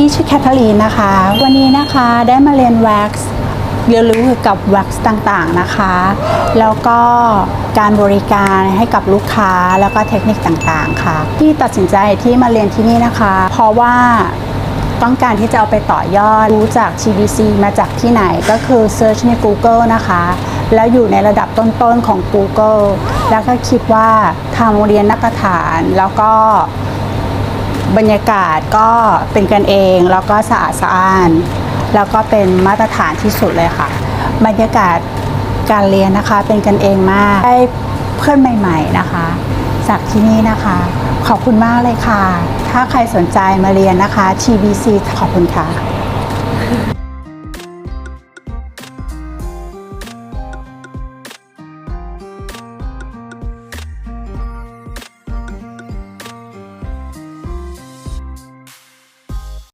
พี่ชื่อแคทเธอรีนนะคะ วันนี้นะคะได้มาเรียนแว็กซ์เรียนรู้เกี่ยวกับแว็กซ์ต่างๆนะคะ แล้วก็การบริการให้กับลูกค้าแล้วก็เทคนิคต่างๆค่ะ ที่ตัดสินใจที่มาเรียนที่นี่นะคะ เพราะว่าต้องการที่จะเอาไปต่อยอดรู้จาก TBC มาจากที่ไหนก็คือ Search ใน Google นะคะ แล้วอยู่ในระดับต้นๆของ Google แล้วก็คิดว่าทางโรงเรียนนักฐานแล้วก็ บรรยากาศก็เป็นกันเองแล้วก็สะอาดสะอ้าน แล้วก็เป็นมาตรฐานที่สุดเลยค่ะ บรรยากาศการเรียนนะคะเป็นกันเองมากได้เพื่อนใหม่ ๆนะคะ จากที่นี่นะคะ ขอบคุณมากเลยค่ะ ถ้าใครสนใจมาเรียนนะคะ TBC ขอบคุณค่ะ